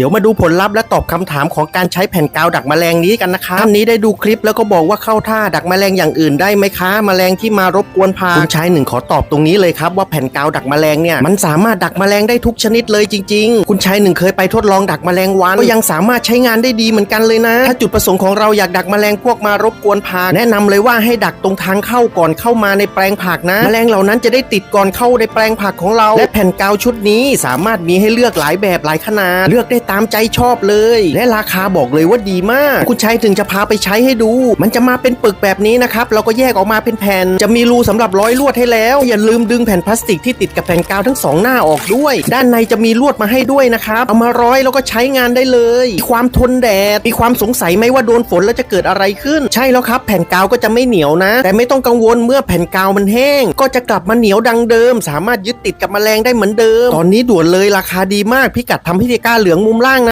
เดี๋ยวมาดูผลลัพธ์และตอบคำถามของการใช้แผ่นกาวดักแมลงนี้กันนะคะท่านนี้ได้ดูคลิปแล้วก็บอกว่าเข้าท่าดักแมลงอย่างอื่นได้ไหมคะแมลงที่มารบกวนพาคุณชายหนึ่งขอตอบตรงนี้เลยครับว่าแผ่นกาวดักแมลงเนี่ยมันสามารถดักแมลงได้ทุกชนิดเลยจริง ๆ คุณชายหนึ่งเคยไปทดลองดักแมลงวันก็ยังสามารถใช้งานได้ดีเหมือนกันเลยนะ ถ้าจุดประสงค์ของเราอยากดักแมลงพวกมารบกวนผักแนะนำเลยว่าให้ดักตรงทางเข้าก่อนเข้ามาในแปลงผักนะ แมลงเหล่านั้นจะได้ติดก่อนเข้าในแปลงผักของเรา และแผ่นกาวชุดนี้สามารถมีให้เลือกหลายแบบหลายขนาดเลือกได้ตามใจชอบเลย และราคาบอกเลยว่าดีมากคุณชายถึงจะพาไปใช้ให้ดู มันจะมาเป็นปึกแบบนี้นะครับเราก็แยกออกมาเป็นแผ่น จะมีรูสำหรับร้อยลวดให้แล้ว อย่าลืมดึงแผ่นพลาสติกที่ติดกับแผ่นกาวทั้งสองหน้าออกด้วย ด้านในจะมีลวดมาให้ด้วยนะครับเอามาร้อยแล้วก็ใช้งานได้เลยมีความทนแดดมีความสงสัยไหมว่าโดนฝนแล้วจะเกิดอะไรขึ้น ใช่แล้วครับแผ่นกาวก็จะไม่เหนียวนะ แต่ไม่ต้องกังวลเมื่อแผ่นกาวมันแห้ง ก็จะกลับมาเหนียวดังเดิม สามารถยึดติดกับแมลงได้เหมือนเดิม ตอนนี้ด่วนเลยราคาดีมากพิกัดทำพิธีการเหลืองมุมล่างนะ